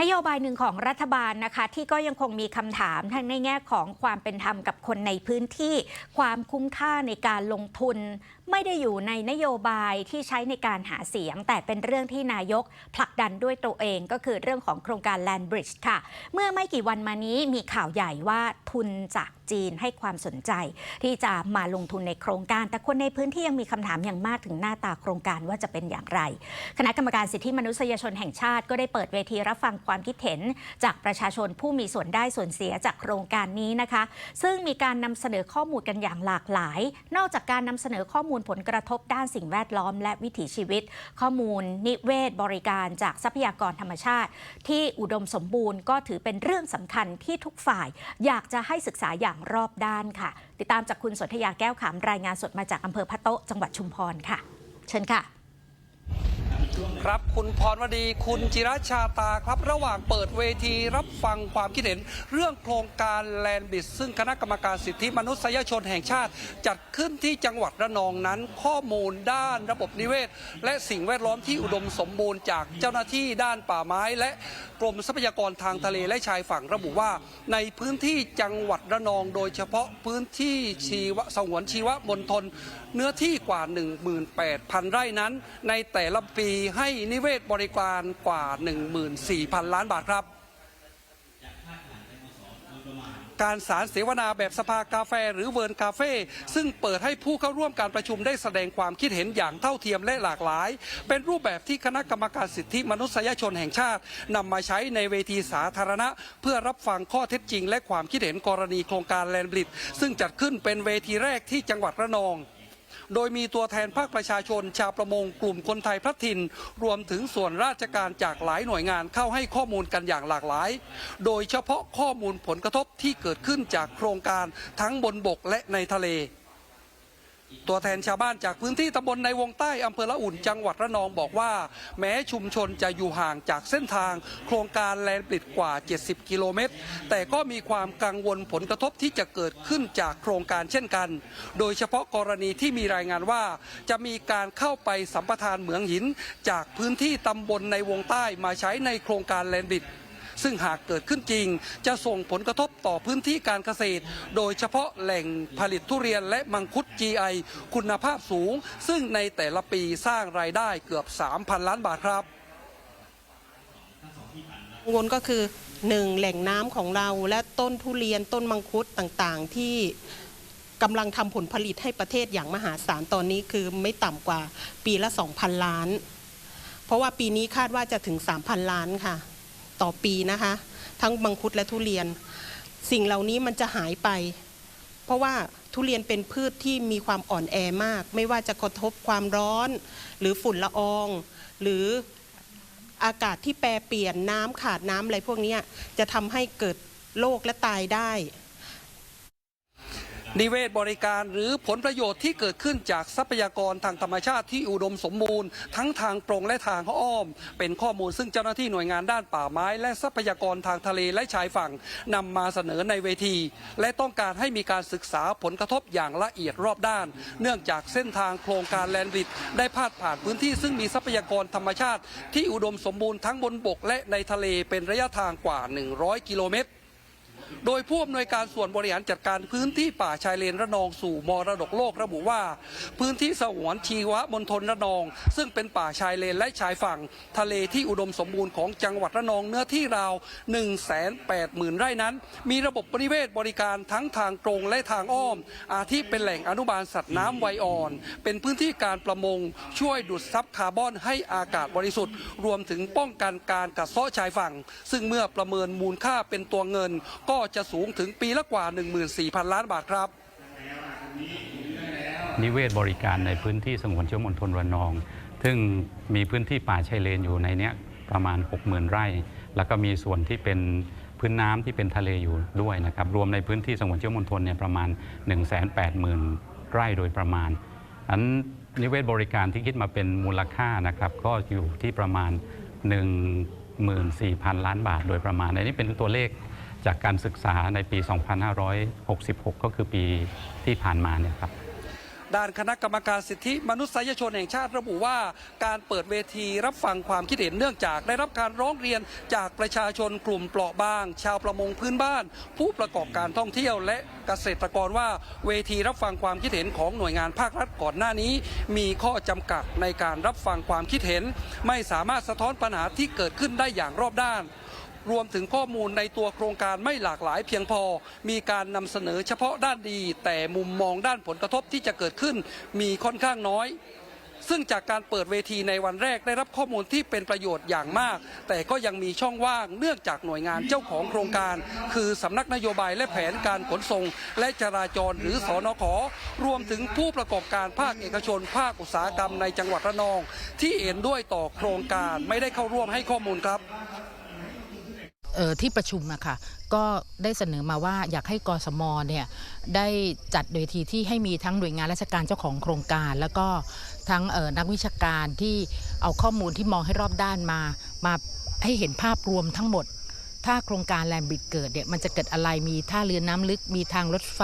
นโยบายหนึ่งของรัฐบาลนะคะ ที่ก็ยังคงมีคำถามทั้งในแง่ของความเป็นธรรมกับคนในพื้นที่ ความคุ้มค่าในการลงทุน ไม่ได้อยู่ในนโยบายที่ใช้ในการหาเสียง แต่เป็นเรื่องที่นายกผลักดันด้วยตัวเองก็คือเรื่องของโครงการ Land Bridge ค่ะ เมื่อไม่กี่วันมานี้มีข่าวใหญ่ว่าทุนจากจีนให้ความสนใจ ที่จะมาลงทุนในโครงการ แต่คนในพื้นที่ยังมีคำถามอย่างมากถึงหน้าตาโครงการว่าจะเป็นอย่างไร คณะกรรมการสิทธิมนุษยชนแห่งชาติก็ได้เปิดเวทีรับฟังความคิดเห็น จากประชาชนผู้มีส่วนได้ส่วนเสียจากโครงการนี้นะคะ ซึ่งมีการนำเสนอข้อมูลกันอย่างหลากหลาย นอกจากการนำเสนอข้อมูลผลกระทบด้านสิ่งแวดล้อม และวิถีชีวิต ข้อมูลนิเวศบริการจากทรัพยากรธรรมชาติ ที่อุดมสมบูรณ์ก็ถือเป็นเรื่องสำคัญที่ทุกฝ่าย อยากจะให้ศึกษาอย่างรอบด้านค่ะ ติดตามจากคุณสนธยาแก้วขามรายงานสดมาจากอำเภอพะโตะจังหวัดชุมพรค่ะ เชิญค่ะ ครับคุณพรวดีคุณจิรชาตาครับ ระหว่างเปิดเวทีรับฟังความคิดเห็น เรื่องโครงการแลนบิสซึ่งคณะกรรมการสิทธิมนุษยชนแห่งชาติ จัดขึ้นที่จังหวัดระนองนั้น ข้อมูลด้านระบบนิเวศ และสิ่งแวดล้อมที่อุดมสมบูรณ์จากเจ้าหน้าที่ด้านป่าไม้ และกรมทรัพยากรทางทะเลและชายฝั่งระบุว่า ในพื้นที่จังหวัดระนอง โดยเฉพาะพื้นที่ชีวสงวนชีวมณฑลเนื้อที่กว่า 18,000 ไร่นั้น ในแต่ละปีให้นิเวศบริการกว่า 14,000 ล้านบาทครับ การสารเสวนาแบบสภากาแฟหรือเวิร์นคาเฟ่ซึ่งเปิดให้ผู้เข้าร่วมการประชุมได้แสดงความคิดเห็นอย่างเท่าเทียมและหลากหลาย เป็นรูปแบบที่คณะกรรมการสิทธิมนุษยชนแห่งชาตินำมาใช้ในเวทีสาธารณะ เพื่อรับฟังข้อเท็จจริง และความคิดเห็นกรณีโครงการแลนบริดซึ่งจัดขึ้นเป็นเวทีแรกที่จังหวัดระนอง โดยมีตัวแทนภาคประชาชน ชาวประมงกลุ่มคนไทยพลัดถิ่น รวมถึงส่วนราชการจากหลายหน่วยงานเข้าให้ข้อมูลกันอย่างหลากหลาย โดยเฉพาะข้อมูลผลกระทบที่เกิดขึ้นจากโครงการทั้งบนบกและในทะเล ตัวแทนชาวบ้านจากพื้นที่ตำบลในวงใต้อำเภอละอุ่นจังหวัดระนองบอกว่า แม้ชุมชนจะอยู่ห่างจากเส้นทาง โครงการแลนด์ปลิดกว่า 70 กิโลเมตร แต่ก็มีความกังวลผลกระทบที่จะเกิดขึ้นจากโครงการเช่นกัน โดยเฉพาะกรณีที่มีรายงานว่า จะมีการเข้าไปสัมปทานเหมืองหิน จากพื้นที่ตำบลในวงใต้มาใช้ในโครงการแลนด์ปลิด ซึ่งหากเกิดขึ้นจริง จะส่งผลกระทบต่อพื้นที่การเกษตร โดยเฉพาะแหล่งผลิตทุเรียนและมังคุด GI คุณภาพสูง ซึ่งในแต่ละปีสร้างรายได้เกือบ 3,000 ล้านบาทครับกังวลก็คือหนึ่งแหล่งน้ำของเราและต้นทุเรียนต้นมังคุดต่างๆ ที่กำลังทำผลผลิตให้ประเทศอย่างมหาศาลตอนนี้คือไม่ต่ำกว่าปีละ 2,000 ล้าน เพราะว่าปีนี้คาดว่าจะถึง 3,000 ล้านค่ะ ต่อปีนะคะ ทั้งบังคุดและทุเรียน สิ่งเหล่านี้มันจะหายไป เพราะว่าทุเรียนเป็นพืชที่มีความอ่อนแอมาก ไม่ว่าจะกระทบความร้อน หรือฝุ่นละออง หรืออากาศที่แปรเปลี่ยนน้ำขาดน้ำอะไรพวกนี้จะทำให้เกิดโรคและตายได้ นิเวศบริการหรือผลประโยชน์ที่เกิดขึ้นจากทรัพยากรทางธรรมชาติที่อุดมสมบูรณ์ ทั้งทางตรงและทางอ้อม เป็นข้อมูลซึ่งเจ้าหน้าที่หน่วยงานด้านป่าไม้ และทรัพยากรทางทะเลและชายฝั่งนำมาเสนอในเวที และต้องการให้มีการศึกษาผลกระทบอย่างละเอียดรอบด้าน เนื่องจากเส้นทางโครงการแลนบิดได้พาดผ่านพื้นที่ซึ่งมีทรัพยากรธรรมชาติ ที่อุดมสมบูรณ์ทั้งบนบกและในทะเลเป็นระยะทางกว่า 100 กิโลเมตร โดยผู้อำนวยการส่วนบริหารจัดการพื้นที่ป่าชายเลนระนองสู่มรดกโลกระบุว่า พื้นที่สงวนชีวมณฑลระนอง ซึ่งเป็นป่าชายเลนและชายฝั่ง ทะเลที่อุดมสมบูรณ์ของจังหวัดระนองเนื้อที่ราว 1 8 0 0 0 0 ไร่นั้น มีระบบนิเวศบริการทั้งทางตรงและทางอ้อม อาทิเป็นแหล่งอนุบาลสัตว์น้ำไวอ่อน เป็นพื้นที่การประมง ช่วยดูดซับคาร์บอนให้อากาศบริสุทธิ์ รวมถึงป้องกันการกัดเซาะชายฝั่ง ซึ่งเมื่อประเมินมูลค่าเป็นตัวเงินก็็จะสูงถึงปีละกว่า 14,000 ล้านบาทครับ นิเวศบริการในพื้นที่สงวนชวมณฑลระนอง ซึ่งมีพื้นที่ป่าชายเลนอยู่ในเนี้ยประมาณ 60,000 ไร่ แล้วก็มีส่วนที่เป็นพื้นน้ำที่เป็นทะเลอยู่ด้วยนะครับ รวมในพื้นที่สงวนชวมณฑลเนี่ยประมาณ 180,000 ไร่โดยประมาณ อันนิเวศบริการที่คิดมาเป็นมูลค่านะครับ ก็อยู่ที่ประมาณ 14,000 ล้านบาทโดยประมาณอันนี้เป็นตัวเลข จากการศึกษาในปี 2566 ก็คือปีที่ผ่านมาเนี่ยครับด้านคณะกรรมการสิทธิมนุษยชนแห่งชาติระบุว่า การเปิดเวทีรับฟังความคิดเห็นเนื่องจากได้รับการร้องเรียนจากประชาชนกลุ่มเปราะบาง ชาวประมงพื้นบ้าน ผู้ประกอบการท่องเที่ยวและเกษตรกรว่า เวทีรับฟังความคิดเห็นของหน่วยงานภาครัฐก่อนหน้านี้ มีข้อจำกัดในการรับฟังความคิดเห็น ไม่สามารถสะท้อนปัญหาที่เกิดขึ้นได้อย่างรอบด้าน รวมถึงข้อมูลในตัวโครงการไม่หลากหลายเพียงพอ มีการนำเสนอเฉพาะด้านดี แต่มุมมองด้านผลกระทบที่จะเกิดขึ้นมีค่อนข้างน้อยซึ่งจากการเปิดเวทีในวันแรกได้รับข้อมูลที่เป็นประโยชน์อย่างมาก แต่ก็ยังมีช่องว่างเนื่องจากหน่วยงานเจ้าของโครงการ คือสำนักนโยบายและแผนการขนส่ง และจราจรหรือสอนขรวมถึงผู้ประกอบการภาคเอกชน ภาคอุตสาหกรรมในจังหวัดระนอง ที่เห็นด้วยต่อโครงการไม่ได้เข้าร่วมให้ข้อมูลครับ ที่ประชุมอะค่ะก็ได้เสนอมาว่าอยากให้กสมเนี่ยได้จัดเวทีที่ให้มีทั้งหน่วยงานราชการเจ้าของโครงการ แล้วก็ทั้งออนักวิชาการที่เอาข้อมูลที่มองให้รอบด้านมามาให้เห็นภาพรวมทั้งหมด ถ้าโครงการแลนบริดเกิดเนี่ยมันจะเกิดอะไรมีท่าเรือน้ำลึก มีทางรถไฟ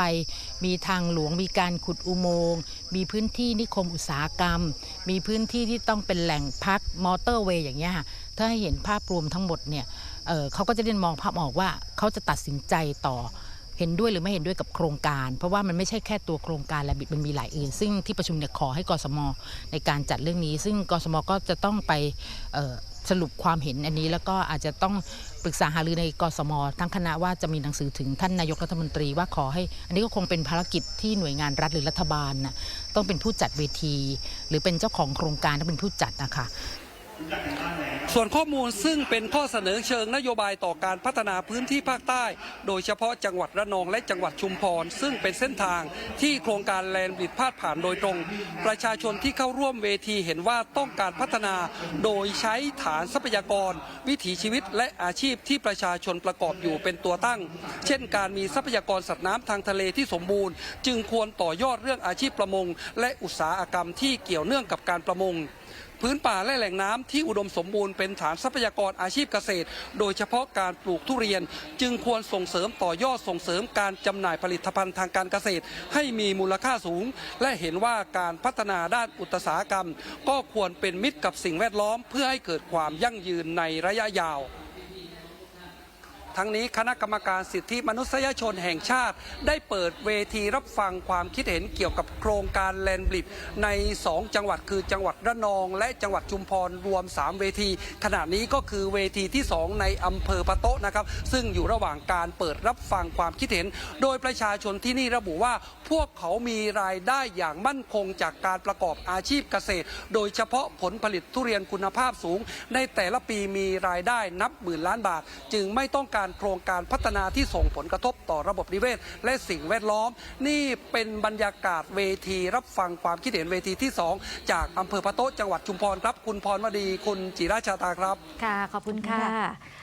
มีทางหลวง มีการขุดอุโมงค์มีพื้นที่นิคมอุตสาหกรรม มีพื้นที่ที่ต้องเป็นแหล่งพักมอเตอร์เวย์อย่างเงี้ยค่ะถ้าให้เห็นภาพรวมทั้งหมดเนี่ย เเขาก็จะได้มองภาพออกว่าเขาจะตัดสินใจต่อเห็นด้วยหรือไม่เห็นด้วยกับโครงการ เพราะว่ามันไม่ใช่แค่ตัวโครงการและบิดมันมีหลายอื่น ซึ่งที่ประชุมเนี่ยขอให้กสมในการจัดเรื่องนี้ ซึ่งกสมก็จะต้องไปสรุปความเห็นอันนี้แล้วก็อาจจะต้องปรึกษาหารือในกสม ทั้งคณะว่าจะมีหนังสือถึงท่านนายกรัฐมนตรีว่าขอให้ อันนี้ก็คงเป็นภารกิจที่หน่วยงานรัฐหรือรัฐบาลนะต้องเป็นผู้จัดเวที หรือเป็นเจ้าของโครงการต้องเป็นผู้จัดนะคะ ส่วนข้อมูลซึ่งเป็นข้อเสนอเชิงนโยบายต่อการพัฒนาพื้นที่ภาคใต้ โดยเฉพาะจังหวัดระนองและจังหวัดชุมพร ซึ่งเป็นเส้นทางที่โครงการแลนด์บริดพาดผ่านโดยตรง ประชาชนที่เข้าร่วมเวทีเห็นว่าต้องการพัฒนา โดยใช้ฐานทรัพยากร วิถีชีวิตและอาชีพที่ประชาชนประกอบอยู่เป็นตัวตั้ง เช่น การมีทรัพยากรสัตว์น้ำทางทะเลที่สมบูรณ์ จึงควรต่อยอดเรื่องอาชีพประมง และอุตสาหกรรมที่เกี่ยวเนื่องกับการประมง พื้นป่าและแหล่งน้ำที่อุดมสมบูรณ์เป็นฐานทรัพยากรอาชีพเกษตร โดยเฉพาะการปลูกทุเรียน จึงควรส่งเสริมต่อยอดส่งเสริมการจำหน่ายผลิตภัณฑ์ทางการเกษตร ให้มีมูลค่าสูง และเห็นว่าการพัฒนาด้านอุตสาหกรรม ก็ควรเป็นมิตรกับสิ่งแวดล้อม เพื่อให้เกิดความยั่งยืนในระยะยาว ทั้งนี้คณะกรรมการสิทธิมนุษยชนแห่งชาติ ได้เปิดเวทีรับฟังความคิดเห็นเกี่ยวกับโครงการแลนบลิดใน 2 จังหวัดคือจังหวัดระนอง และจังหวัดชุมพรรวม 3 เวที ขณะนี้ก็คือเวทีที่ 2 ในอำเภอปะโตะนะครับ ซึ่งอยู่ระหว่างการเปิดรับฟังความคิดเห็น โดยประชาชนที่นี่ระบุว่าพวกเขามีรายได้อย่างมั่นคงจากการประกอบอาชีพเกษตร โดยเฉพาะผลผลิตทุเรียนคุณภาพสูง ในแต่ละปีมีรายได้นับหมื่นล้านบาท จึงไม่ต้องการการโครงการพัฒนาที่ส่งผลกระทบต่อระบบนิเวศ และสิ่งแวดล้อม นี่เป็นบรรยากาศเวทีรับฟังความคิดเห็นเวทีที่ 2 จากอำเภอพะโต๊ะจังหวัดชุมพรครับ คุณพรวดีคุณจิราชาตาครับ ค่ะ ขอบคุณค่ะ